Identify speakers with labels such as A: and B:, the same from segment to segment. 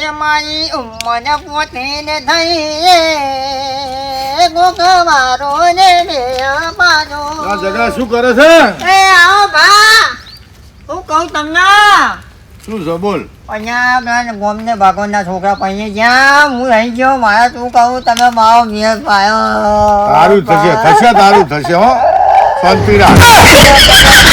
A: એ મારી ઉંમર પોતે ને થઈ મારો ને બે મારો
B: આ જગા શું કરે છે?
A: એ આવો ભા હું કહું તમને.
B: શું છે બોલ.
A: અહીંયા ગોમને ભાગોના છોકરા પૈયે જ્યાં હું રહી ગયો મારે શું કહું તમે મારો મેળ પાયો.
B: સારું થશે થશે તારું થશે હો. શાંતિ રાખ.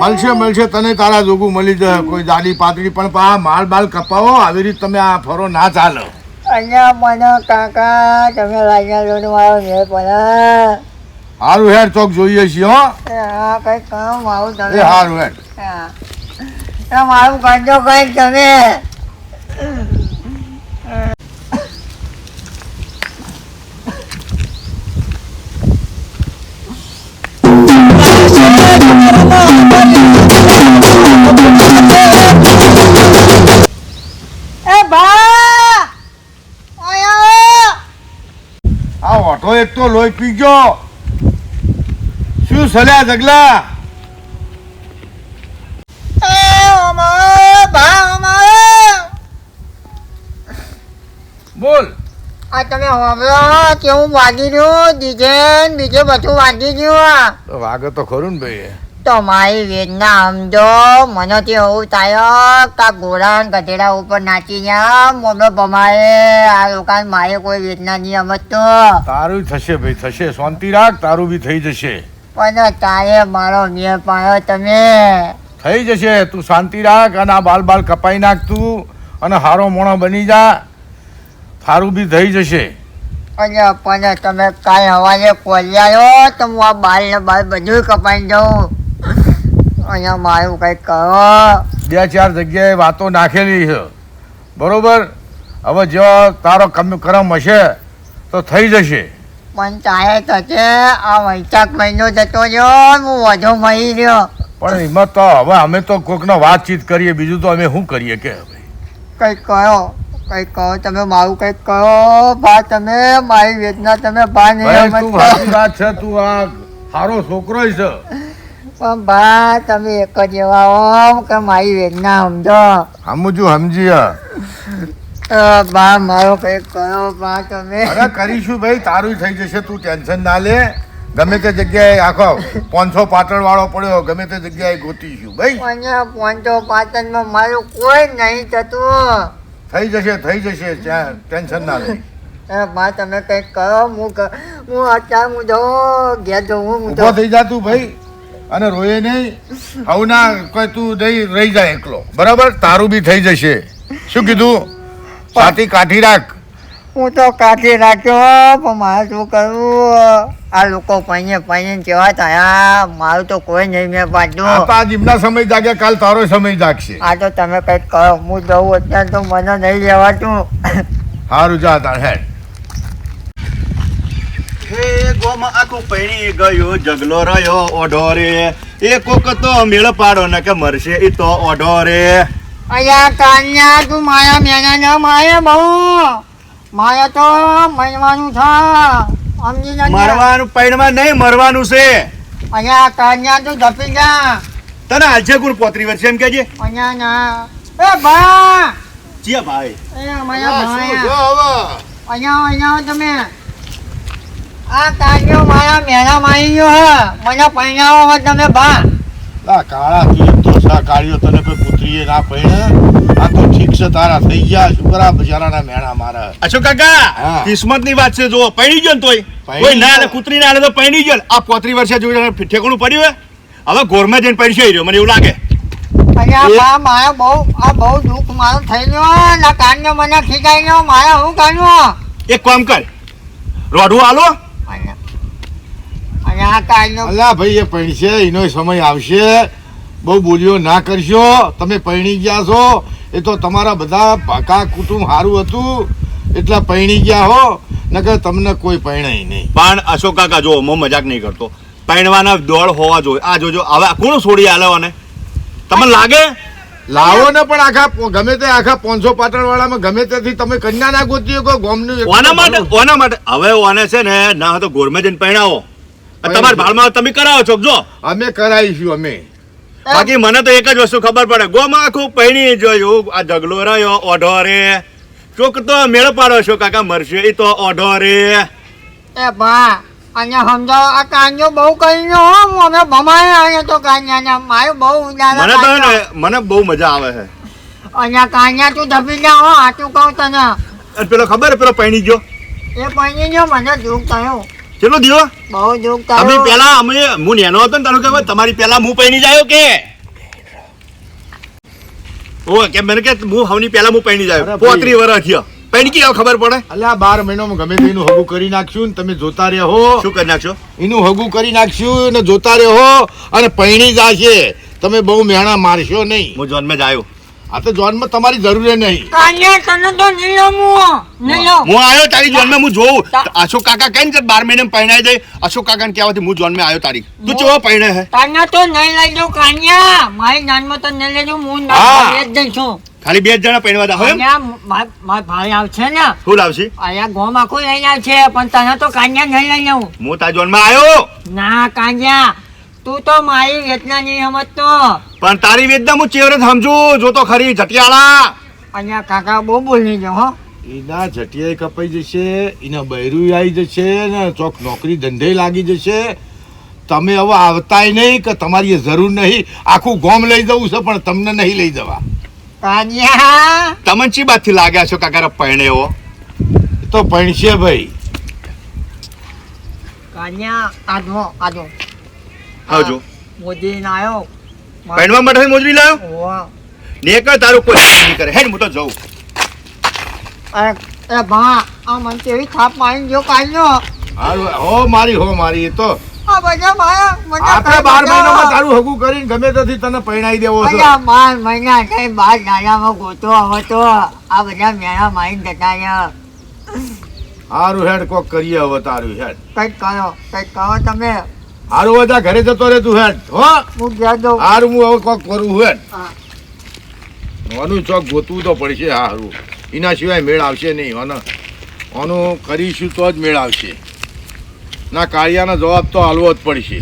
B: મળશે મળશે તને તારા જોગું મળી જશે કોઈ દાડી પાતળી પણ પા માલ બાલ કપાવો આવી રીતે તમે આ ફરો ના ચાલો.
A: અહીંયા મને કાકા તમે લાગ્યા લો મારો મેળ પડે.
B: હારું હેડ ચોક જોઈએ છીએ હો.
A: હા કઈ કામ આવું
B: એ
A: તમે
B: હારું હેડ.
A: હા. એ મારું કરજો કઈ તમે.
B: એક તો લોહી પી ગયો. શું સલ્યા જગલા બોલ.
A: આ તમે હોમલો કેવું વાગી રહ્યું ડીજે બીજે બધું વાગી ગયું
B: વાગે તો ખરું ને ભાઈ
A: તો મારી વેદના સમજો મને તો એવું થાય કે ને ગધેડા ઉપર નાચી ગયા મોનો બમાએ આ લોકોને મારે કોઈ વેદના નહીં સમજતો
B: તારું થશે ભાઈ, થશે. શાંતિ રાખ, તારું બી થઈ જશે.
A: પણ તારે મારો મેળ પાયો તમે
B: થઈ જશે. તું શાંતિ રાખ અને આ બાલ બાલ કપાઈ નાખ તું અને હારો મોણો બની જા. તારું બી થઈ જશે.
A: અને પણ તમે કાંઈ હવાને કોલ્યાયો તો હું આ બાલ ને બાલ બધું કપાઈ જાઉં અહીંયા મારું કંઈક કરો
B: બે ચાર જગ્યાએ વાતો નાખેલી છે. બરોબર? હવે જો તારો કમ કરમ હશે તો થઈ જશે.
A: પણ ચાહે થશે આ વૈશાખ મહિનો જતો રહ્યો હું વધુ મળી રહ્યો.
B: પણ એમાં તો હવે અમે તો કોકનો વાતચીત કરીએ બીજું તો અમે શું કરીએ કે
A: કંઈક કહો કંઈક કહો તમે મારું કંઈક કહો બા તમે મારી વેદના તમે બા નહીં
B: તું વાત છે તું આ સારો છોકરો છે.
A: પણ બા તમે એક જ એવા હો કે મારી વેદના સમજો.
B: સમજુ સમજી
A: અ, બા મારો કંઈક કરો બા તમે.
B: અરે કરીશું ભાઈ તારું થઈ જશે તું ટેન્શન ના લે. ગમે તે જગ્યાએ આખો પાંચસો પાટણ વાળો પડ્યો ગમે તે જગ્યાએ ગોતીશું ભાઈ.
A: મને પોંચો પાટણમાં મારું કોઈ નહીં થતું.
B: થઈ જશે થઈ જશે ટેન્શન ના લે.
A: બા તમે કંઈક કરો હું હું અત્યારે હું જઉં ઘેર જઉં હું
B: થઈ જા તું ભાઈ. અને રોયે નહીં હવના કોઈ તું નહીં રહી જાય એકલો. બરાબર? તારું બી થઈ જશે. શું કીધું? સાથી કાઠી રાખ.
A: હું તો કાઢી રાખ્યો પણ મારે શું કરવું? આ લોકો પૈને પૈને કેવા થયા. મારું તો કોઈ નહીં મેં
B: આ
A: પાડ્યું
B: તો આ જીમના સમય જાગ્યા કાલ તારો સમય જાગશે.
A: આ તો તમે કંઈક કરો. હું જઉં અત્યારે તો મને નહીં લેવાતું.
B: સારું જા તાર હેડ.
C: હે ગોમાં આખું પૈણી ગયો જગલો રહ્યો ઓઢો રે એ કોક તો મેળ પાડો ને કે મરશે એ તો ઓઢો રે
A: અહીંયા કાન્યા તું માયા મેના ન માયા બહુ. માયા તો મરવાનું છે. સમજી જજે.
C: મરવાનું પૈણમાં નહીં મરવાનું છે.
A: અહીંયા કાન્યા તું ધપી જા.
C: તને આજે ગુણ પોતરી વર્ષે એમ કેજે
A: અહીંયા ના. એ બા
C: જીયા ભાઈ.
A: એ
B: માયા?
A: અહીંયા અહીંયા તમે. આ કાન્યો મારા મેળા મારી ગયો હે. મને પૈણાવો હો તમે બા.
B: આ કાળા તું તો સા કાળિયો તને કોઈ પુત્રીએ ના પૈણે? આ તો ઠીક છે તારા થઈ ગયા શુકરા બજારાના મેણા મારા.
C: અશોક કાકા. કિસ્મતની વાત છે જો પૈણી ગયો ને તોય.
B: પૈણી
C: કોઈ ના. ને કૂતરી ના તો પૈણી ગયો આ પોત્રી વર્ષે જોઈને ઠેકાણું પડ્યું હે? હવે ગોરમાં જઈને પૈસા રહ્યો મને એવું લાગે.
A: અહીંયા
C: એ-
A: બહુ આ બહુ દુઃખ મારો થઈ ગયો ના કાન્યો મને ખીચાઈ ગયો મારે હું કાન્યો
C: એક કામ કર. રોડું આલો
A: અહીંયા અહીંયા આ કાન્યો
B: અલ્યા ભાઈ એ પૈણશે એનો સમય આવશે. બહુ બોલીઓ ના કરશો. તમે પૈણી ગયા છો. એ તો તમારા બધા પાકા કુટુંબ સારું હતું. એટલા પૈણી ગયા હો. નકર તમને કોઈ પૈણાય નહીં.
C: પણ અશોક કાકા જો હું મજાક નહીં કરતો. પૈણવાના દોડ હોવા જોઈએ. આ જોજો. હવે આ કોણ છોડી આલવાને તમને લાગે?
B: લાવો ને પણ આખા ગમે તે આખા પાંચસો પાટણ વાળામાં ગમે ત્યાંથી તમે કન્યા ના ગોતી શકો ગોમનું
C: ઓના માટે ઓના માટે હવે ઓને છે ને ના તો ગોરમે જઈને પહેણાવો તમારા ભાળમાં તમે કરાવો છો જો.
B: અમે કરાવીશું અમે.
C: બાકી મને તો એક જ વસ્તુ ખબર પડે. ગોમાં આખું પહેણી જોયું આ ઢગલો રહ્યો ઓઢો રે. ચોક તો મેળ પાડો છો કાકા મરશે એ તો ઓઢો રે.
A: એ ભા અહીંયા સમજો આ કાન્યો બહુ હો અમે ભમાય આને તો કાન્યાને મારું બહુ ઉડાડા
C: મને તો ને મને બહુ મજા આવે છે.
A: અને કાન્યા તું ધપી જા હો આટલું કહું તને?
C: અને પેલો ખબર પેલો પૈણી ગયો?
A: એ પૈણી ગયો મને દુઃખ થયો.
C: કેટલો દિયો
A: બહુ દુઃખ
C: અમે પેલા અમે હું નેનો હતો ને તારું કે તમારી પેલા હું પૈણી જાયો કે? ઓ કે મને કે હું હવની પેલા હું પૈણી જાયો. પોત્રી વર્ષ થયો. પૈણી કેવો ખબર પડે?
B: અલ્યા બાર મહિનામાં ગમે તે એનું હગું કરી નાખશું ને તમે જોતા રહ્યો
C: શું કરી નાખશો?
B: એનું હગું કરી નાખશું ને જોતા રહ્યો અને પૈણી જશે. તમે બહુ મહેણા મારશો નહીં.
C: હું જોનમાં જાયો
B: આ તો જોનમાં તમારી જરૂર નહીં.
A: કાન્યા તને તો નહીં લઉં નહીં
C: હું આવ્યો તારી જોનમાં હું જોઉં. અશોક કાકા કેમ ને બાર મહિને પૈણાઈ દે. અશોક કાકા ને કહેવાથી હું જોનમાં આવ્યો તારી. તું ચેવો પહેણે હે?
A: તને તો નહીં લઈ જાઉં કાન્યા મારી નાનમાં તો નહીં લઈ જાઉં હું. ના જઈશ છું.
C: ખાલી બે જણા પહેરવા દા એમ?
A: મારા ભાઈ આવશે ને?
C: શું આવશે
A: અહીંયા ગોમાં કોઈ લઈને આવશે પણ તને તો કાન્યા નહીં લઈ જાઉં.
C: હું તારા જોનમાં આવ્યો
A: ના કાન્યા તું તો મારી વેદના નહીં સમજતો.
C: પણ તારી વેદના હું ચેવરે સમજુ? જો તો ખરી જટિયાળા.
A: અહીંયા કાકા બહુ બોલી ગયો હો.
B: એના જટિયાઈ કપાઈ જશે એના બૈરું આવી જશે ને ચોક નોકરી ધંધે લાગી જશે. તમે હવે આવતાય નહીં કે તમારી જરૂર નહીં. આખું ગોમ લઈ જવું છે પણ તમને નહીં લઈ જવા.
A: કાન્યા.
C: તમને ચી બાથી લાગ્યા છો કાકા પરણે એવો
B: તો પરણશે ભાઈ.
A: કાન્યા આજો આજો
C: આવજો.
A: મોદી ના આવ્યો
C: પૈણવા માટે મોજરી લાવ્યો
A: ઓવા.
C: ને કર તારું કોઈ નહીં કરે. હે ને હું તો જઉં.
A: એ ભા આ મને કેવી થાપ મારી જો કાન્યો
B: હારું, હો મારી હો મારી તો.
A: આ બધા મારા મને
B: આપણે બાર મહિનામાં તારું હગું કરીને ગમે તેથી તને પરણાઈ દેવો છે.
A: બાર મહિના થઈ બાર દાડામાં ગોતો હવે તો આ બધા મેળા મારી જતા રહ્યા.
B: હારું હેડ કોક કરીએ હવે તારું હેડ.
A: કંઈક કરો કંઈક કરો તમે.
B: હારું બધા ઘરે જતો રે તું હેડ હો?
A: હું ગયા જાઉં.
B: હારું હું હવે કોક કરું હેડ.
A: હા.
B: આનું ચોક ગોતવું તો પડશે હારું. એના સિવાય મેળ આવશે નહીં અને આનું કરીશું તો જ મેળ આવશે. ના કાળિયાનો જવાબ તો હાલવો જ પડશે.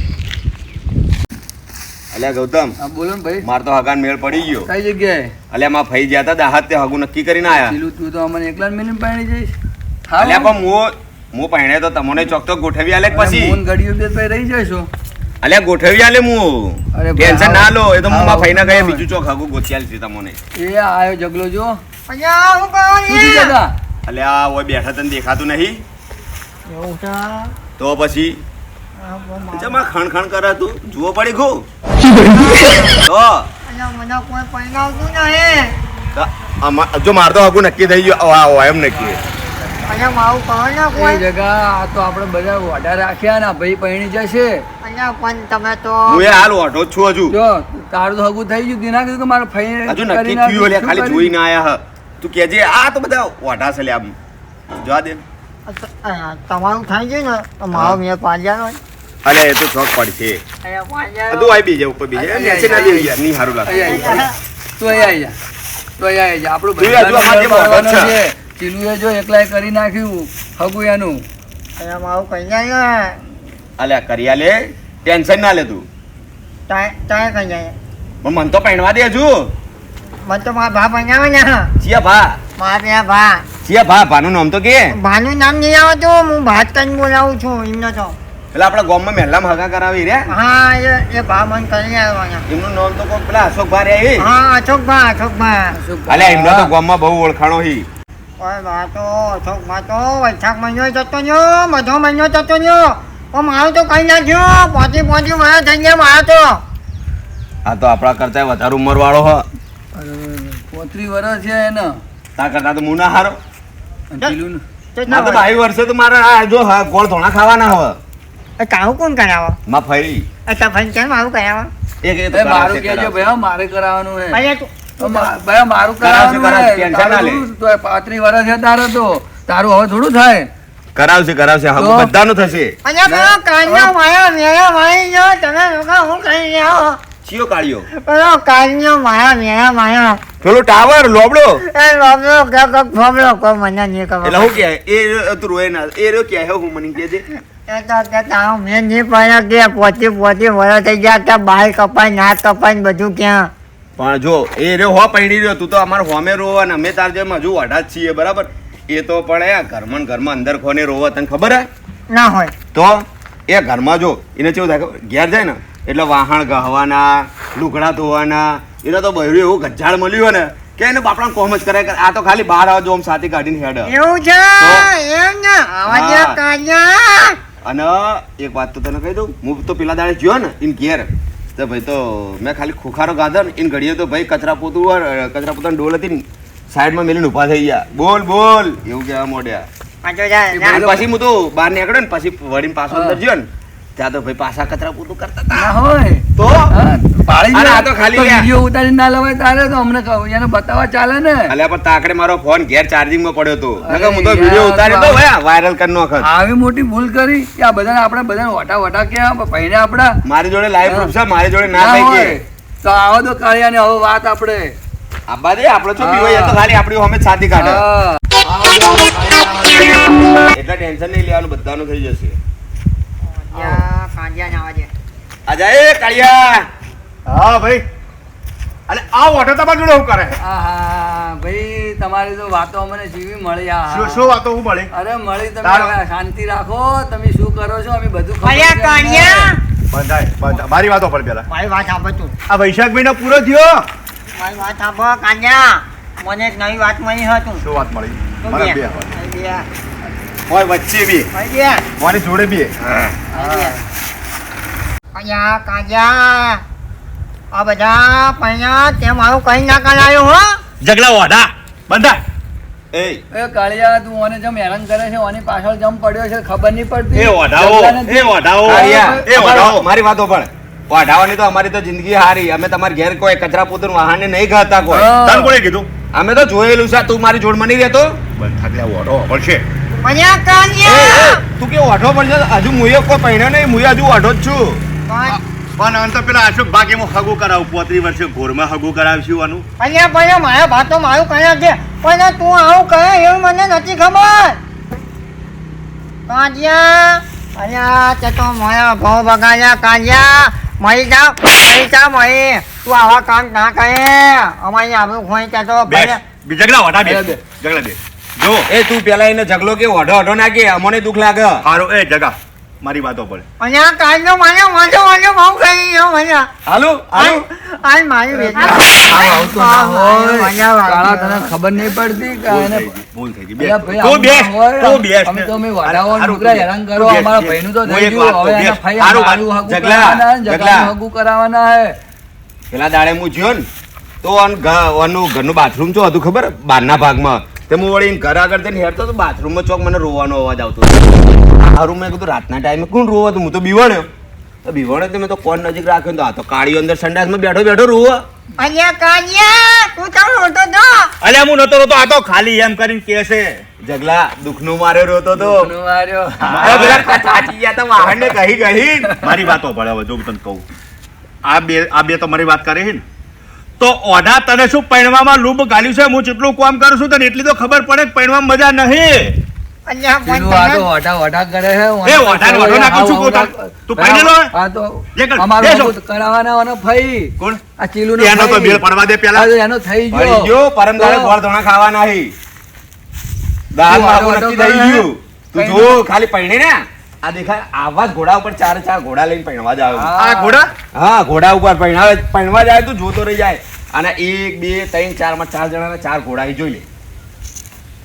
D: અલ્યા ગૌતમ.
E: બોલો ને ભાઈ.
D: માર તો હગાન મેળ પડી ગયો.
E: કઈ જગ્યાએ?
D: અલ્યા માં ફઈ ગયા હતા દાહાત તે હગું નક્કી કરીને આયા.
E: તું તો અમને એકલા જ મેલીને પાણી જઈશ
D: અલ્યા પણ હું હું પહેણે તો તમને ચોક તો ગોઠવી આલે પછી?
E: ફોન ઘડીઓ બે તો રહી જશો
D: અલે ગોઠવી આલે હું
E: અરે
D: ટેન્શન ના લો એ તો હું
E: મા
D: માં ફઈને ગયા બીજું ચોક હગું ગોતી આલશે તમને.
E: એ આયો જગલો જો.
A: અહીંયા હું
E: થયું
A: છો?
E: દાદા?
D: ઓય બેઠા તને દેખાતું નહીં.
A: એવું
D: તો પછી?
A: આ.
D: જમા ખણ ખણ કરે તું? જુઓ પડી ખો તો?
A: મને કોઈ પરણાવતું નહીં.
D: જો માર તો હગું નક્કી થઈ ગયો. આ આ એમ નક્કી.
A: અહીંયા મારું કહો ને કોઈ
E: જગા આ તો આપણે બધા વાડા રાખ્યા ના ભાઈ પૈણી જશે.
A: અહીંયા પણ તમે તો
D: હું હાલ ઓઢો જ છું હજુ.
E: જો તારું તો હગું થઈ ગયું દિના કીધું કે મારે ફઈ
D: હજુ નક્કી થયું એટલે ખાલી જોઈને આયા હ. તું કેજે આ તો બધા ઓઢા છે લે આમ. જોવા દે.
A: તમારું થઈ ગયું ને તો મારો મેં પાડ્યા નો
D: અલે એ તો ચોક પડશે. તું આવી બીજે ઉપર બીજે. નીચે ના દેવી યાર નહીં સારું લાગે.
E: તું અહીંયા આવી જા. તું અહીંયા આવી જા. આપણું બધાનું
D: જે
E: એકલાય કરી નાખ્યું હગું એનું
A: અહીંયા મારું કઈ જાય
D: અલ્યા કરી લે ટેન્શન ના લે તું.
A: તાય કઈ જાય
D: મન તો પહેણવા દે છું.
A: મન તો મારા ભા બનાવે ને.
D: ચિયા ભા.
A: મારા ત્યાં ભા.
D: ચિયા ભા ભાનું નામ તો કે.
A: ભાનું નામ નહીં આવતું હું ભાત કઈ બોલાવું છું એમનો તો.
D: પેલા આપણા ગામમાં મહેલામાં હગા કરાવી રે
A: હા એ એ ભા મન કરી આવ્યા
D: એમનું નામ તો કોક પેલા અશોક ભા રે એ
A: હા અશોક ભા અશોક ભા
D: અલ્યા એમનો તો ગામમાં બહુ ઓળખાણો હી
A: ઓય ભા તો અશોક ભા તો વૈશાખ મહિનો જતો રહ્યો બધો મહિનો જતો રહ્યો પણ મારું તો કઈ ના થયું પોચી પોચી વર્ષ થઈ ગયા મારા તો
D: આ તો આપણા કરતા વધારે ઉંમર વાળો હ.
E: પોત્રી વર્ષ છે એને.
D: તા કરતા તો હું ના હારો.
E: પેલું
A: ના
D: તો
A: હોય.
D: વર્ષે તો મારા આ જો હા ગોળ ધોણા ખાવાના હવે.
A: એ કાવું કોણ કરાવો?
D: માં ફરી
A: એ તો ભાઈ કેમ આવું કરાવો?
D: એક એ તો
E: ભાઈ મારું કહેજો ભાઈ મારે કરાવવાનું હે ભાઈ મારું
D: કરાવશે,
E: કરાવવાનું
D: કરાવશે,
E: હે.
D: ટેન્શન ના લે.
E: તારું તો પાંત્રીસ વર્ષ છે તારો તો. તારું હવે થોડું થાય.
D: કરાવશે કરાવશે? હવે બધાનું થશે.
A: અહીંયા પેલો માયા મેળા મારી ગયો. તમે લોકો હું કરી રહ્યા?
D: ચિયો કાઢ્યો.
A: પેલો કાન્યો માયા મેળા માયા.
D: પેલો ટાવર લોબડો.
A: એ લોબલો કે કે ફોબલો કોઈ મને નહીં
D: એટલે હું કે એ તું રોય ના એ રહ્યો કે હું મને કે
A: મેં નહીં કે પોતે પોતે થઈ ગયા બાલ કપાય નાક કપાય ને બધું ક્યાં?
D: પણ જો એ રે હો પૈણી રહ્યો. તું તો અમારે હોમે રોવો અને અમે તાર જેમ હજુ અઢા જ છીએ બરાબર? એ તો પણ એ ઘરમાં ઘરમાં અંદર ખોને રોવો તને ખબર હે?
A: ના હોય.
D: તો એ ઘરમાં જો એને કેવું થાય ઘેર જાય ને એટલે વાહણ ગહવાના લુગડા ધોવાના એને તો બહેરું એવું ગજ્જાળ મળ્યું હોય ને કે એને બાપડા કોમ જ કરે આ તો ખાલી બહાર આવજો આમ સાથે કાઢીને હેડ.
A: એવું છે? એમ ને? આવા જે
D: અને એક વાત તો તને કહી દઉં હું તો પેલા દાડે ગયો ને ઇન ઘેર. તો ભાઈ તો મેં ખાલી ખોખારો ગાધો ને એને ઘડીએ તો ભાઈ કચરા પોતું હોય, કચરા પોતાની ડોલ હતી ને સાઈડમાં મેલીને ઊભા થઈ ગયા. બોલ બોલ. એવું કહેવા મોડ્યા.
A: પછી
D: હું તો બહાર નીકળ્યો ને પછી વળીને પાછો અંદર ગયો ને. ત્યાં તો ભાઈ પાછા કચરા પૂરું કરતા હતા.
E: ના હોય.
D: તો?
E: દે.
D: આ તો ખાલી
E: તો. વીડિયો ઉતારીને ના લવાય તારે તો અમને કહું. એને બતાવવા ચાલે ને.
D: અલ્યા પણ તાકડે મારો ફોન ઘેર ચાર્જિંગમાં પડ્યો હતો નકર હું તો વીડિયો ઉતારી
E: તો આ-
D: વાયરલ કરી નાખત.
E: આવી મોટી ભૂલ કરી કે આ બધાને આપણે બધાને વટા વટા કે પહેણે આપડા
D: મારી જોડે લાઈવ પ્રૂફ છે મારી જોડે ના
E: થઈ
D: કે.
E: તો આવો તો કાળિયાને હવે વાત આપણે.
D: આબા દે આપણો છો પીવો એ તો ખાલી આપણી હમે છાતી કાઢે.
E: હા.
D: એટલે ટેન્શન નહીં લેવાનું બધાનું થઈ જશે.
A: યા, કાંડિયા ના.
D: આજા એ કાળિયા.
C: હા ભાઈ. અલે આ ઓટો તમારા જોડે શું કરે?
E: આહા, ભાઈ તમારી તો વાતો અમને જીવી મળી આ
C: શું શું વાતો હું મળી?
E: અરે મળી તમે શાંતિ રાખો તમે શું કરો છો અમે બધું કાળિયા
A: કાળિયા.
C: બંધાય બંધાય. મારી વાતો પણ પેલા.
A: મારી વાત સાંભળ તું.
C: આ વૈશાખ મહિનો પૂરો થયો?
A: મારી વાત આપો કાંડિયા મને એક નવી વાત મળી હતું
C: શું વાત મળી?
A: તું
C: મને
A: બે.
C: બે.
D: હોય વચ્ચે બી.
C: મારી જોડે બી.
A: અહીંયા કાંડિયા આ બધા પૈણા તે મારું કઈ ના કરાયો હો?
C: જગલા વાડા બંધા
D: એ
E: એ કાળિયા તું મને જેમ હેરાન કરે છે ઓની પાછળ જમ પડ્યો છે ખબર નહીં પડતી.
C: એ ઓઢાઓ એ ઓઢાઓ એ ઓઢાઓ
D: મારી વાતો પણ. વાઢાવાની તો અમારી તો જિંદગી હારી. અમે તમારી ઘેર કોઈ કચરા પોતું વાહન નહીં ગાતા કોઈ.
C: તને કોણે કીધું?
D: અમે તો જોયેલું છે તું મારી જોડમાં નહીં રહેતો?
C: બંધા એટલે ઓઢો પડશે
D: એ, તું કે ઓઢો પડશે હજુ મુએ કોઈ પહેણ્યો નહીં મુએ હજુ ઓઢો જ છું.
C: પણ અંત પેલા અશોક ભાગે હું હગું કરાવું પોત્રી વર્ષે ઘોરમાં હગું કરાવશું આનું.
A: અહીંયા પણ મારા ભાતો મારું કયા છે? પણ તું આવું કહે એવું મને નથી ખબર. કાંજિયા અહીંયા તે તો મારા ભાવ બગાડ્યા કાંજિયા મરી જા મરી જા મરી. તું આવા કામ ના કરે. અમારી ખોઈ તો
C: બેસ
A: ભલે.
C: બી બે,
E: બે.
C: જગલા બે જો.
D: એ તું પેલા એને ઝઘડો કે ઓઢો ઓઢો ના અમને દુઃખ લાગે?
C: હારો એ જગા. મારી વાતો પડે
A: અહીંયા કાંજો મને વાંધો વાંધો ભાવ કરી ગયો મજા
D: હાલો હાલો.
A: આજ મારી વેદના
E: આવું તો ના. કાળા તને ખબર નહીં પડતી કે એને
C: ભૂલ થઈ ગઈ.
E: બે
C: તો
E: બે
C: તો બેસ.
E: અમે તો અમે વાડાઓ
C: હારું, બેસ,
E: હેરાન કરો. અમારા. ભાઈનું તો થઈ ગયું હવે એના
C: બેસ.
E: ફઈ
C: હારું,
D: જગલા,
E: કરાવવાના
D: જગલા.
E: જગલાનું કરાવવાના હે
D: પેલા દાડે હું જ્યો ને તો ઘરનું બાથરૂમ જો હતું ખબર? બહારના ભાગમાં. તે હું વળી ઘર આગળ જઈને હેરતો તો બાથરૂમમાં ચોક મને રોવાનો અવાજ આવતો આ હારું મેં કીધું રાતના ટાઈમે કોણ રોવો હતું હું તો બીવાણ્યો. તો બીવાણ્યો તો મેં તો કોણ નજીક રાખ્યો ને તો આ તો કાળીઓ અંદર સંડાસમાં બેઠો બેઠો રોવો.
A: અહીંયા કાળિયા તું તો રોતો તો.
C: અલ્યા હું નતો રોતો આ તો ખાલી એમ કરીને કે છે.
D: જગલા દુખનો માર્યો રોતો તો.
E: દુઃખનો
D: પેલા ચાચી ગયા તો વાહણને કહી કહી
C: મારી વાતો પડે હવે જો તને કહું. આ બે આ બે તમારી વાત કરે છે ને. તો ઓઢા તને શું પૈણવામાં લૂબ ગાલ્યું છે? હું જેટલું કામ કરું છું તને એટલી તો ખબર પડે કે પૈણવામાં મજા નહીં.
D: ખાલી પૈણે ને. આ દેખાય આવા ઘોડા ઉપર ચાર ચાર ઘોડા લઈને પૈણવા જ આવે
C: આ ઘોડા?
D: હા ઘોડા ઉપર પૈણાવે પૈણવા જાય તું જોતો રહી જાય. અને એક બે ત્રણ ચારમાં ચાર જણાના ચાર ઘોડા એ જોઈ લે.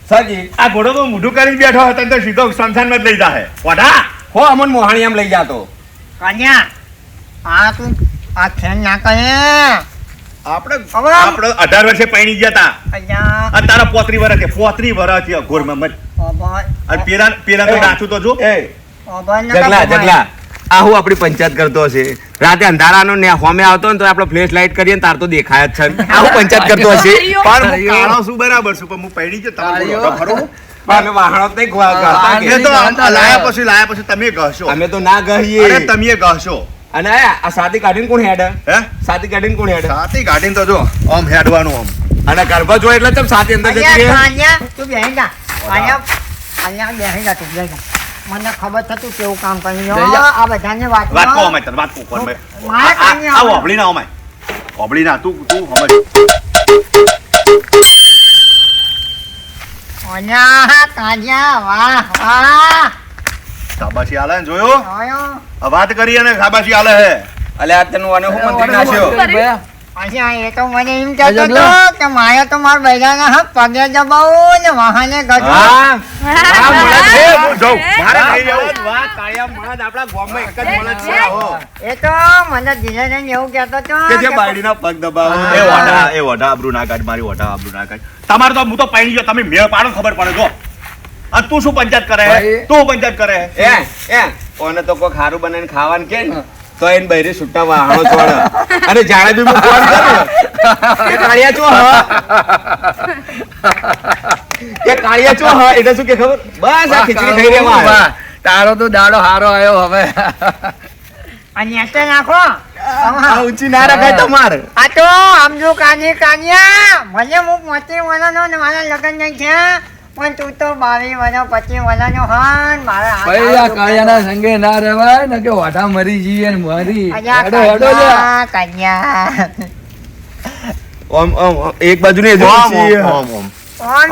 D: સરજી
C: આ ઘોડો તો મોઢું કરીને બેઠો હતો તો સીધો સ્મશાનમાં જ લઈ જાહે. ઓઢા
D: હો અમન મોહાણી આમ લઈ જાતો.
A: કન્યા આ તું આ ખેલ ના કહે
C: આપણે આપણે અઢાર વર્ષે પૈણી ગયા હતા
A: અહીંયા
C: અને તારા પોત્રી વર્ષ છે પોત્રી વર્ષ છે ઘોરમાં મત. અને પેલા પેલા તો નાચું તો જો.
D: એ. જગલા જગલા. આ હું આપણી પંચાયત કરતો હશે. રાતે અંધારાનો ને હોમે આવતો ને તો આપણે ફ્લેશ લાઇટ કરીએ ને તાર તો દેખાય જ છે. આ હું પંચાયત કરતો હશે.
C: પણ હું કાળો છું બરાબર છું પણ હું પૈણી છે તમે ખરો?
D: પણ અમે વાહણો
C: તો લાયા પછી લાયા પછી તમે ગહશો
D: અમે તો ના
C: અરે તમે ગહશો
D: અને આ સાદી કાઢીને કોણ હેડ?
C: હે?
D: સાદી કાઢીને કોણ હેડ?
C: સાથી કાઢીને તો જો આમ હેડવાનું આમ.
D: અને ગર્ભ જો એટલે સાદી અંદર જતી
A: અહીંયા
D: રહે?
A: કાન્યા તું બેહી જા. અહીંયા અહીંયા બેહી જા તું બેહી જા. મને ખબર થતું કેવું કામ કર્યું. આ બધાને વાત
C: વાત કહો અમાય તને વાત કહો કોણ
A: મારે કાંઈ
C: આ
A: આવે.
C: ના અમાય ઓભળી ના તું તું સમજ
A: ઓના કાજ્યા વાહ વાહ.
C: શાબાશી આલે જોયો? વાત કરી અને સાબાશી આલે હે.
D: અલ્યા તને ઓને હું મંત્રી નાખ્યો
E: ભયા
A: પછી એ તો મને એમ કહેતો હતો કે મારે તો મારા બૈરાના હાથ પગે દબાવું ને વાહને ગજવું.
C: આ મળદ છે. હું જાઉં મારે નહીં જવું
D: વાહ કાળિયા મળદ આપણા ગામમાં એક જ મળદ છે. આવો.
A: એ તો મને એવું કહેતો હતો
D: કે જે
A: કે
D: બાયડીના પગ દબાવો.
C: એ વડા એ વડા આબરૂ ના કાઢ મારી વડા આબરૂ ના કાઢ. તમારે તો હું તો પૈણી ગયો. તમે મેળ પાડો ખબર પડે. જો. અને તું શું પંચાયત કરે? તું પંચાયત કરે? હે
D: એ એ. ઓને તો કોઈ ખારું બનાવીને ખાવાનું કે તો એને બૈરી છૂટા વાહણો છોડ. અને જાણે બી હું ફોન કરું. કે કાળિયા ચો હ? કે કાળિયા ચો હ? એટલે શું કે ખબર? બસ આ ખીચડી ખાઈ રહ્યા.
E: તારો તો દાડો હારો આવ્યો હવે.
A: નાખો.
D: આ ઊંચી ના રખાય તમાર.
A: આ તો સમજુ કાની કાનિયા મને હું મોટી મને ને મારા લગ્ન નહીં થયા. પણ તું તો બાવી વર્ષ પચીસ વર્ષનો હન મારા
E: આ
A: આવું
E: સંગે ના રહેવાય ને કે વાટા મરી જઈએ ને મરી હેડો હેડો લ્યા.
A: કન્યા.
D: ઓમ ઓમ એક બાજુ ને
C: ઓમ, ઓમ, ઓમ, ઓમ.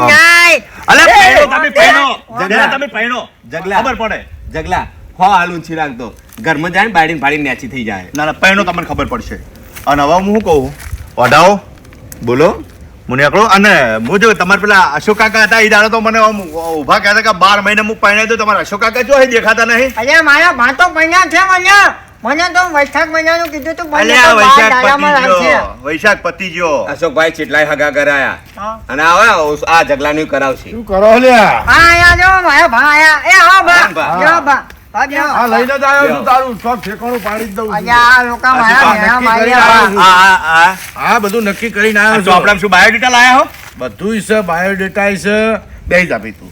A: નાઈ
C: અલે પૈણો તમે પૈણો
D: જગલા.
C: તમે પૈણો
D: જગલા.
C: ખબર પડે
D: જગલા હો હાલ ઊંચી રાખતો ઘરમાં જાય ને બાળીને ફાડીને નેચી થઈ જાય
C: ના ના પૈણો તમને ખબર પડશે અને હવે હું શું કહું વઢાઓ
D: બોલો
C: એકલો અને હું જો તમારે પેલા અશોક કાકા હતા એ દાડો તો મને આમ ઊભા કહેતા કે બાર મહિને હું પૈણે તો તમારા અશોક કાકા જો દેખાતા નહીં?
A: અરે મારા ભાતો પહેણ્યા છે મને. મને તો વૈશાખ મહિનાનું કીધું તું મને
C: વૈશાખ વૈશાખ પતિ ગયો.
D: અશોકભાઈ ચેટલાય હગા કરાયા. અને હવે આ જગલાનું કરાવશે.
B: શું કરો લ્યા?
A: હા આયા જો મારા ભા આયા. એ હા ભા.
D: હા, ભા.
A: જો ભા.
B: લઈને જ આવ્યો છું તારું. સબ ઠેકાણું પાડી જ દઉં હા બધું નક્કી કરીને આવ્યો
C: ચોપડામાં
B: છું.
C: શું બાયોડેટા લાયા હો?
B: બધું છે બાયોડેટા છે. બે જ આપી તું.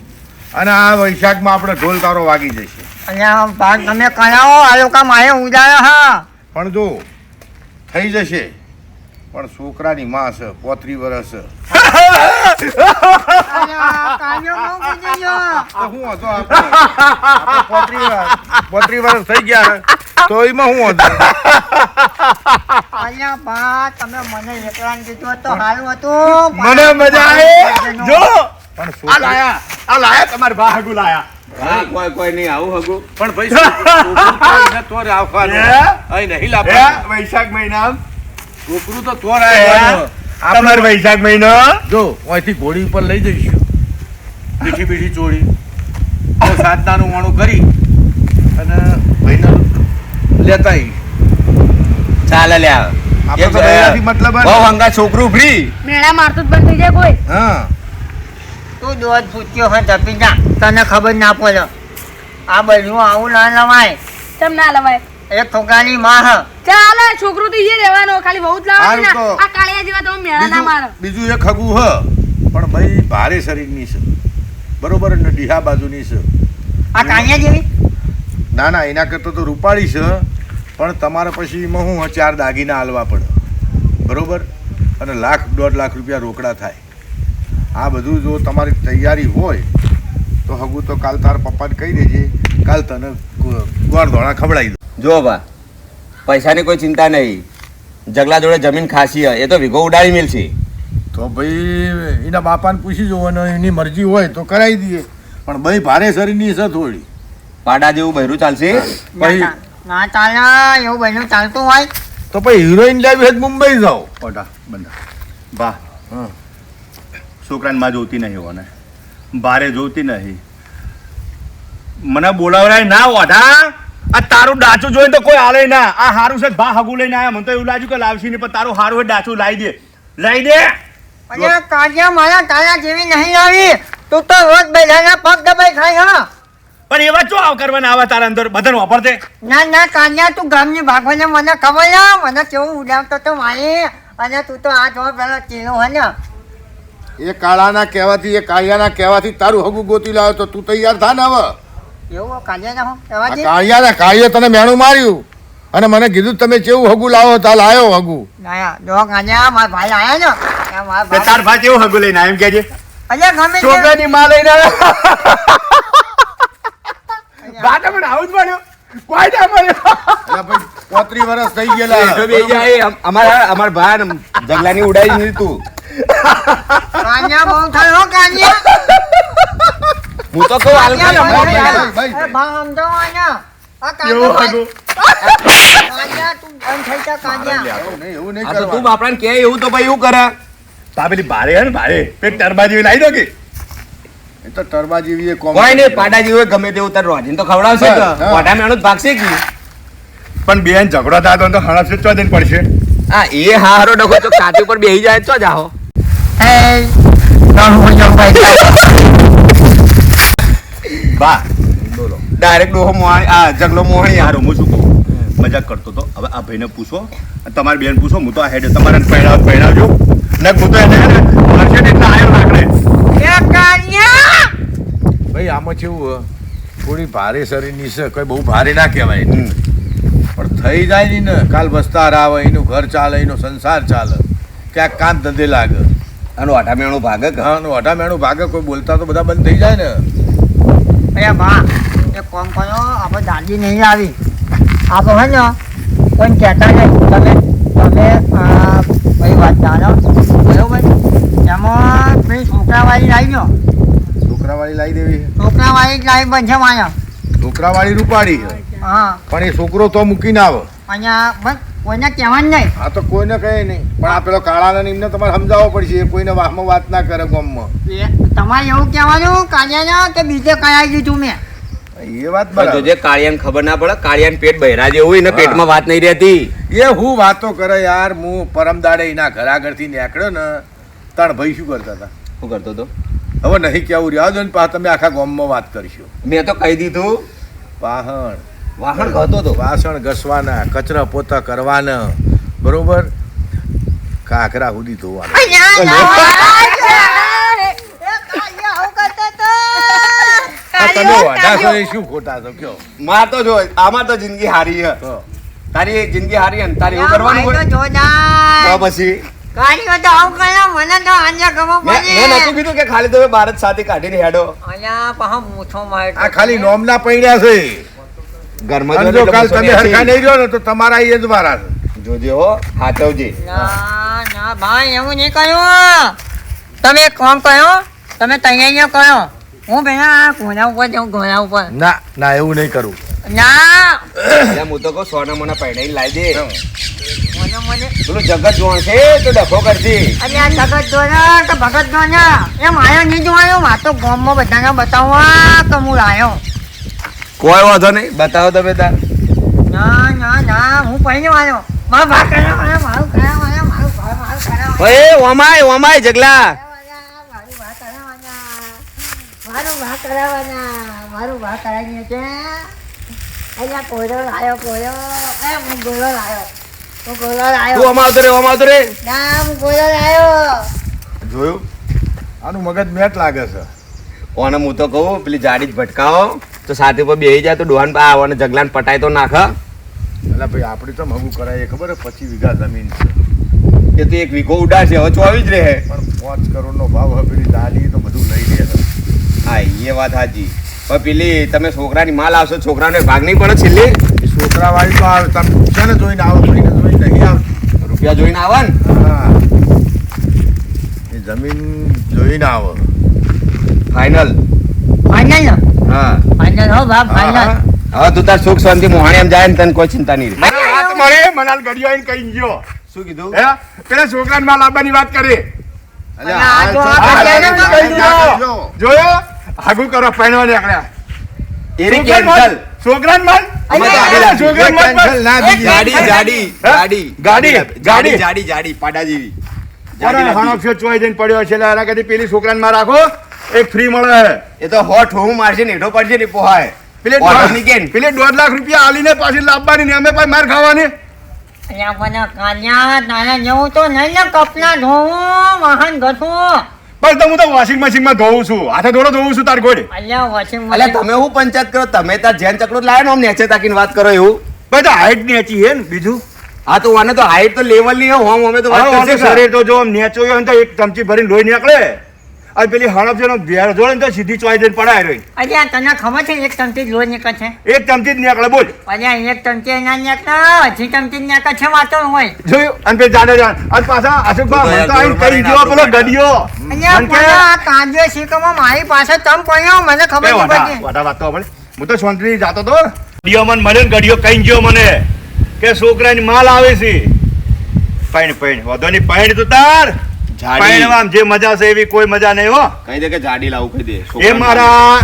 B: અને આ વૈશાખમાં આપણે ઢોલ તારો વાગી જશે.
A: અહીંયા ભા તમે કરાવો. આ લોકો મારે ઉજાયા હા.
B: પણ જો થઈ જશે. પણ છોકરાની માં છે પોત્રી વર્ષ છે. શું હતો પોત્રી વર્ષ થઈ ગયા તો એમાં શું હતું
A: અલ્યા ભા તમે મને એકલાને કીધું તો સારું હતું
B: મને મજા આવી
C: જો
B: પણ
C: આ લાયા આ લાયા તમારે બા હગુ લાયા.
D: હા, કોઈ કોઈ નહીં આવું હગું.
B: પણ ભાઈ તો
C: હે?
B: અહીં નહીં
C: હે? વૈશાખ મહિના
B: છોકરું તો તો
C: તમારે વૈશાખ મહિનો?
B: જો અહીંથી ઘોડી ઉપર લઈ જઈશું. મીઠી મીઠી ચોળી. સાતનાનું વાણું કરી અને ભાઈને લેતા.
D: ચાલે લ્યા
B: મતલબ
D: બહુ હંગા છોકરું ફ્રી
F: મેળા મારતું જ બંધ થઈ જાય કોઈ.
B: હા.
A: તું દોધ પૂછ્યો હોય તપી જા તને ખબર ના પડે. આ બધું આવું ના લવાય.
F: ચમ ના લવાય?
A: એક છોકરાની માં હ.
F: ચાલે છોકરો તો ઈએ રહેવાનો ખાલી બહુ જ લાવવાનું ને. આ કાળિયા જેવા તો મેળા ના મારો.
B: બીજું એક હગું હ પણ ભાઈ ભારે શરીરની છે. બરોબર ને ડીહા બાજુની છે.
A: આ કાળિયા જેવી?
B: ના ના એના કરતાં તો રૂપાળી છે પણ તમારે પછી એમાં હું ચાર દાગીના હાલવા પડે. બરોબર? અને લાખ દોઢ લાખ રૂપિયા રોકડા થાય. આ બધું જો તમારી તૈયારી હોય તો હગું તો કાલ તાર પપ્પાને કહી દેજે. કાલ તને ગોળ ધોળા ખવડાવી દો
D: જો બા પૈસાની કોઈ ચિંતા નહીં. જગલા જોડે જમીન ખાસી હે, એ તો વિગો ઉડાડી મેલશે.
B: તો ભાઈ એના બાપાને પૂછી જુઓ અને એની મરજી હોય તો કરાવી દઈએ. પણ ભાઈ ભારે શરીરની છે થોડી.
D: પાડા જેવું બહેરું ચાલશે?
B: ભાઈ
A: ના ના ચાલે એવું બધું ચાલતું હોય.
B: તો પછી હિરોઈન લેવી હોય મુંબઈ જાઓ.
C: પાડા બંધા. બા છોકરાને માં જોતી નહીં હોને ભારે જોતી નહીં. મને બોલાવરાય ના ઓઢા. આ તારું ડાચું જોઈને તો કોઈ આલે ના. આ હારું છે બા હગું લઈને આયા? મને તો એવું લાગ્યું કે લાવશી નહીં પણ તારું હારું હોય ડાચું લાવી દે. લાવી દે.
A: અરે કાજ્યા મારા તારા જેવી નહીં આવી. તું તો રોજ બધાના પગ દબાઈ ખાય હા.
C: પણ એવા જો આવ કરવાના આવા તારા અંદર? બધાને વાપરતે
A: ના ના કાજ્યા તું ગામની ભાગવાને મને ખબર ના. મને કેવું ઉડાવતો તો મારી અને તું તો આ જો પેલો ચીનો હે ને.
B: એ કાળાના કહેવાથી એ કાળિયાના કહેવાથી તારું હગું ગોતી લાવ્યો તો તું તૈયાર થા ને હવે.
A: ના દે.
B: તને મેણું માર્યું. અને મને કીધું તમે કેવું હગુ લાવો? તાલ આવ્યો હગુ.
A: ના જો કાન્યા મારા ભાઈ આયા ને મારા
C: તે
A: ભાઈ
C: તાર ભાઈ. કેવું હગું લઈને એમ કહેજે
A: અલ્યા ગમે
C: છોકરાની માં લઈને બાટા પણ આવું જ મળ્યું કોઈ ના મળ્યો
B: પોત્રી વર્ષ થઈ ગયેલા.
D: બે અમારા અમારા ભાઈ જગલાની ઉડાઈ નહીં
A: કાન્યા બહુ થયો કાન્યા.
D: હું તો કહું હાલ
B: ભાઈ, ભાઈ.
A: સમજો. આ કાન્યા તું બંધ થઈ જા, કાન્યા.
B: એવું નહીં એવું
D: તો તું
B: કરવાનું.
D: કે એવું તો ભાઈ એવું કરે.
C: તા પેલી ભારે હે ને ભારે. પેલી ટરબા જેવી લાવી દો કે?
B: એ તો ટરબા જેવી એ કોમ
D: કોઈ નહીં પાડા જેવું હોય ગમે તેવું તાર રોજીન તો ખવડાવશે કે
B: હા.
D: મેણો જ ભાગશે કે?
C: પણ બેન ઝઘડો થતો તો હણસ ચો દેન પડશે.
D: હા એ હારો ડખો તો કાચી ઉપર બેહી જાય તો જાહો
A: એ, ત્રણ હું ભાઈ
C: બા.
B: બોલો
D: ડાયરેક્ટ ડોહો મોહાણી આ જગલો મોહાણી
C: યાર હું શું કહું. મજાક કરતો તો હવે આ ભાઈને પૂછો. અને તમારી બેન પૂછો હું તો આ હેડ તમારે પહેરાવ પહેરાવજો. ને હું તો એને ને એટલે આયો રાખડે
B: ભાઈ આમાં કેવું થોડી ભારે શરીરની છે કોઈ બહુ ભારે ના કહેવાય. પણ થઈ જાય ને કાલ વસ્તાર આવે એનું ઘર ચાલે એનો સંસાર ચાલે. ક્યાંક કામ ધંધે લાગે.
D: આનું અઢામેણું ભાગે કે
B: હા નું અઢા મેણું ભાગે કોઈ બોલતા તો બધા બંધ થઈ જાય ને.
A: અરે બા એ કોમ કરો આપણે દાદી નહીં આવી. આપણે હે ને કોઈ કહેતા નહીં. તમે તમે આ, વાત જાણો. બરોબર? એમાં પેલી છોકરાવાળી લાવી લો
B: છોકરાવાળી લાવી દેવી.
A: છોકરાવાળી લાવી બનશે માયા.
B: છોકરાવાળી રૂપાળી.
A: હા.
B: પણ એ છોકરો તો મૂકીને આવે.
A: અહીંયા બસ કોઈને કહેવાનું નહીં.
B: આ તો કોઈને કહે નહીં. પણ આ પેલો કાળાને ને એમને તમારે સમજાવવો પડશે. એ કોઈને વાહમાં વાત ના કરે ગામમાં.
A: એ તમારે એવું કહેવાનું કાળિયાને કે બીજે કયા દીધું મેં?
B: એ વાત બરાબર.
D: જોજે કાળિયાને ખબર ના પડે કાળિયાને પેટ બહેરા જેવું હોય ને પેટમાં વાત નહીં રહેતી.
B: એ હું વાતો કરે યાર હું પરમ દાડે એના ઘર આગળથી નીકળ્યો ને તાણ ભાઈ શું કરતા હતા?
D: શું કરતો તો
B: હવે નહીં કેવું રહ્યા. દો ને પા તમે આખા ગામમાં વાત કરશો.
D: મેં તો કહી દીધું.
B: વાહણ
D: વાહણ ઘસતો તો.
B: વાસણ ઘસવાના કચરા પોતા કરવાના. બરોબર? કાકરા સુધી ધોવાના. તમે છો શું ખોટા છો? કયો?
D: માર તો જો આમાં તો જિંદગી હારી છે તારી જિંદગી હારી હે ને તારે એવું કરવાનું હોય તો પછી?
A: કાઢ્યો તો આવું કર્યો મને તો આજે
D: મેં મેં નતું કીધું કે ખાલી તમે ભારત સાથે કાઢીને હેડો.
A: અહીંયા પાછો મૂછો માર્યો
B: આ ખાલી નોમના પડ્યા છે.
D: ઘરમાં જો
B: જો કાલ તમે હરખા નહીં રહ્યો ને તો તમારા એ જ છે.
D: જોજે હો હાચવજે.
A: ના ના ભાઈ એવું નહીં કહ્યું તમે એક કામ કહ્યો તમે તૈયારીઓ કહ્યો હું પેલા ઘોડા ઉપર જાઉં ઘોડા ઉપર.
B: ના ના એવું નહીં કરું.
A: ના.
D: હું તો કહું સોના મોના પૈણાઈને લાવી દે.
A: મને મને.
D: પેલું જગત જોણ છે તો ડખો કરજે
A: અરે આ જગત દોરા કે ભગત દોરા એમ આયો નહીં જોવાયો? વાતો તો ગામમાં બધાને બતાવવા તો હું લાયો.
D: કોઈ વાંધો નહીં. બતાવો તમે તાર.
A: ના ના ના હું પહેલો આવ્યો મારો ભાગ કરાવવાનો મારું કરાવવાનો મારું ભાગ
D: ઓએ ઓમાય ઓમાય જગલા.
A: મારું ભાગ કરાવવાના મારું ભાગ કરાવીને છે. અહીંયા કોયરો લાયો કોયરો એ હું ગોળો લાયો. હું ગોળો લાયો.
D: ઓમાં આવતો રે ઓમાં રે.
A: ના હું ગોળો લાયો.
B: જોયું? આનું મગજ મેટ લાગે છે.
D: ઓને હું તો કહું પેલી જાડી જ ભટકાવો. તો સાથે પર બેહી જાય તો ડોહાન પા અને જગલાન પટાય તો નાખ
B: એટલે ભાઈ આપણે તો મગું કરાય ખબર હે પછી વીઘા જમીન છે.
D: એ તો એક વીઘો ઉડાશે હવે ચોવીસ જ રહે.
B: પણ પાંચ કરોડનો ભાવ હવે પેલી દાદી તો બધું લઈ લે
D: હા એ વાત સાચી. પણ પેલી તમે છોકરાની માલ આવશો છોકરાને ભાગ નહીં પડે છેલ્લી?
B: છોકરાવાળી તો આવે તમે પૂછ્યા જોઈને આવો ભાઈને જોઈને નહીં આવતી.
D: રૂપિયા જોઈને આવે ને?
B: હા. એ જમીન જોઈને આવો.
D: ફાઇનલ
A: ફાઇનલ
D: હા.
A: ફાઇનલ હો બાપ ફાઇનલ
B: હા,
D: તું તાર સુખ શાંતિ મોહાણી એમ જાય ને તને કોઈ ચિંતા નહીં રહે.
C: મને વાત મળે મનાલ ઘડિયો આવીને કહી ગયો.
D: શું કીધું?
C: હે? પેલા છોકરાને માલ આપવાની વાત કરી. જોયો? આગુ કરો પહેણવા નીકળ્યા.
D: એરી કેન્સલ.
C: છોકરાને માલ ગાડી, ગાડી.
D: જાડી જાડી પાડા જેવી.
C: અરે
D: જાડી
C: હાણો
D: નથી.
C: ફ્યો ચોઈ જઈને પડ્યો છે. પેલી છોકરાને માં રાખો. એક ફ્રી મળે
D: એ તો હોઠ હું મારશે ને હેઠો પડશે ને પોહાય.
C: પેલે
D: પેલે
C: દોઢ-
D: ની કેન
C: પેલી દોઢ લાખ રૂપિયા આલીને પાછી લાવવાની ને અમે પાછી માર ખાવાની.
A: અલ્યા મને કાન્યા તારે જેવું તો નહીં ને કપના ધોવું વાહન ઘસવું
C: બસ તો હું તો વોશિંગ મશીનમાં ધોઉં છું. હાથે ધોડો ધોઉં છું તાર ગોળે.
A: અલ્યા વોશિંગ
D: અલ્યા તમે હું પંચાયત કરો? તમે તાર જેન ચકડો લાયો ને આમ નેચે તાકીને વાત કરો એવું.
C: ભાઈ તો હાઈટ નેચી હે ને બીજું?
D: હા તો આને તો હાઈટ તો લેવલની હોમ અમે તો વાત કરશે
C: શરીર તો જો આમ નેચો હોય ને તો એક ચમચી ભરીને લોહી નીકળે. અને પેલી હડપ છે ભેળ જોડે તો સીધી ચોઈ દઈને પડાય રહી
A: અલ્યા તને ખબર છે એક ચમચી લોહી નીકળે છે?
C: એક ચમચી જ નીકળે બોલ.
A: અરે એક ચમચી ના નીકળે હજી ચમચી નીકળે છે વાતો હોય.
C: જોયું? અને પે જાડે જાડ અને પાછા અશોકભાઈ મને તો આઈને કહી ગયો પેલો ગડિયો
A: અને
C: મને કે,
A: આ કાંદે શીખવામાં મારી પાસે તમ પડ્યો મને ખબર નહીં પડી
C: વાડા વાતો તો આપણે હું તો શાંતિથી જાતો તો ગડિયો મને મળ્યો ગડિયો કઈ ગયો મને કે છોકરાની માલ આવે છે. પૈણ પૈણ વધોની પૈણ તું તાર.
D: જાડી
C: પૈણવામાં જે મજા છે એવી કોઈ મજા નહીં હો.
D: કહી દે કે જાડી લાવું કહી દે.
C: એ મારા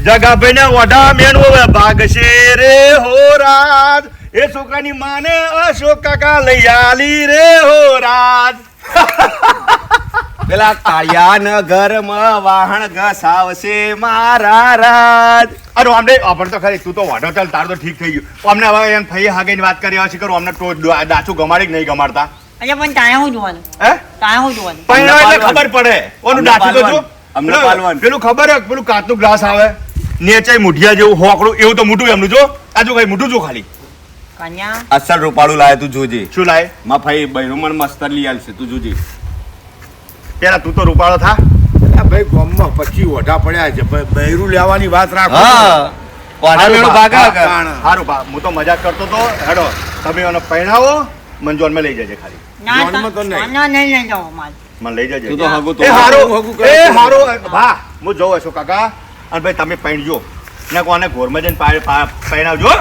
C: જગાભાઈ ને વઢા મેન ભાગશે રે હો રાજ. એ છોકરાની માને અશોક કાકા લઈ આલી રે હો રાજ.
D: પેલા કાળિયા ન ઘરમાં વાહણ ઘસાવશે મારા રાજ.
C: અરે અમને આપણે તો ખરી તું તો વાઢો ચાલ તાર તો ઠીક થઈ ગયું. અમને હવે એમ ફઈ હાગેની વાત કરી છે કરું અમને તો દાચું ગમાડી કે નહીં ગમાડતા?
A: અલ્યા પણ તારે શું જોવાનું?
C: હે?
A: તારે શું જોવાનું?
C: પણ એટલે ખબર પડે. ઓનું
D: અમને
C: તો
D: પાલવાન. અમને પાલવાન.
C: પેલું ખબર હે પેલું કાચનું ગ્લાસ આવે? નેચાઈ મુઠિયા જેવું હોકડું એવું તો મોટું એમનું જો. આજુ કઈ મોટું જો ખાલી.
A: કન્યા?
D: અસલ રૂપાળું લાય તું જોજે.
C: શું લાય?
D: માં ભાઈ બૈરુમણ મસ્તર લઈ આલશે તું જોજે.
C: પેલા તું તો રૂપાળો થા.
B: ભાઈ ગામમાં પછી ઓઢા પડ્યા છે. બૈરું લેવાની વાત રાખો
D: હા
C: હારું હા,
D: કર.
B: હા.
C: હારું બા. હું તો મજાક કરતો તો હેડો. તમે એને પહેણાવો મંજોનમાં લઈ જજે ખાલી.
B: જોનમાં તો નહીં.
A: ના નહીં લઈ જાઓ મારે.
C: મને લઈ જજે.
D: તું તો હગું તો
C: એ હારો એ હારો ભા હું જોઉં છું કાકા. અને ભાઈ તમે પહેણજો ને કોને ઘોરમાં જઈને પહેણાવજો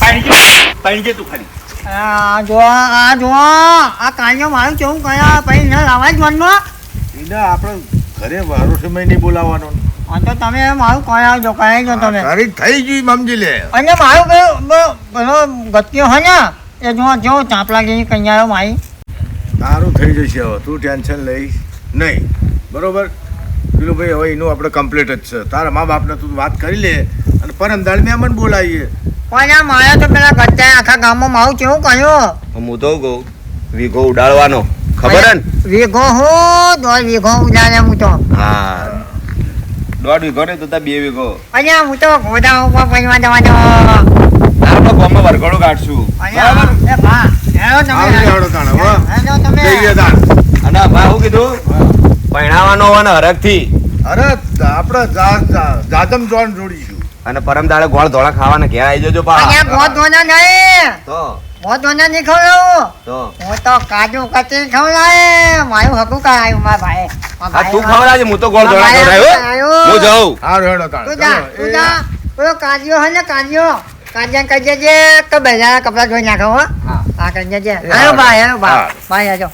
C: પહેણજો પહેણજે તું ખાલી.
A: આ જો આ જો આ કાંજો મારું કેવું કયા પછી ન લાવાય જ મનમાં
B: આપણે ઘરે વારો સમય નહીં બોલાવવાનો.
A: આ તો તમે મારું કયા જો તમે.
B: તારી થઈ ગઈ મમજી લે.
A: અને મારું પેલો ગત્યો હોય ને? એ જો જો ચાપલા કઈ આવ્યો મારી?
B: તારું થઈ જશે હવે. તું ટેન્શન લઈશ નહીં. બરોબર? પેલું ભાઈ હવે એનું આપણે કમ્પ્લીટ જ છે. તારા મા બાપને તું વાત કરી લે અને પરમ દાળ મેં મને બોલાવીએ.
A: પણ આ માયા તો પેલા ગત્યાએ આખા ગામમાં મારું કેવું કહ્યું
D: હું તો કહું. વીઘો ઉડાડવાનો. ખબર હે ને?
A: વીઘો હું? દોઢ વીઘો ઉડાડે હું તો.
D: હા. દોઢ વીઘો ને તો બે વીઘો.
A: અહીંયા હું તો ગોદા ઉપર પૈવા જવાનો
D: આપણે ગામમાં વરઘોડો કાઢશું. બરાબર?
A: અને એ
B: હો.
D: બા શું કીધું? પહેણાવાનો અને હરખથી.
B: અરે આપણે જા- જા- જાદમ જોન જોડીશું.
D: અને પરમ દાડે ગોળ ધોળા ખાવાના ઘેર આવી જજો પા
A: અહીંયા ગોળ ધોના નહીં.
D: તો?
A: ગોળ ધોના નહીં ખવડાવું.
D: તો?
A: હું તો કાજુ કતરી ખવડાવે. મારું હકું કરાયું મારા ભાઈ
D: આ તું
A: ભાઈ
D: ખવડાવજે હું તો ગોળ ધોળા ખવડાવ્યો. હું જાઉં.
B: સારું રેડો
A: તું જા તું જા. પેલો કાજ્યો હે ને કાજ્યો? કાજ્યા કહી જે કે બેજાના કપડા ધોઈ નાખો હા. દેજે
B: એ
A: હેલો ભાઈ હેલો ભાઈ. ભાઈ આજો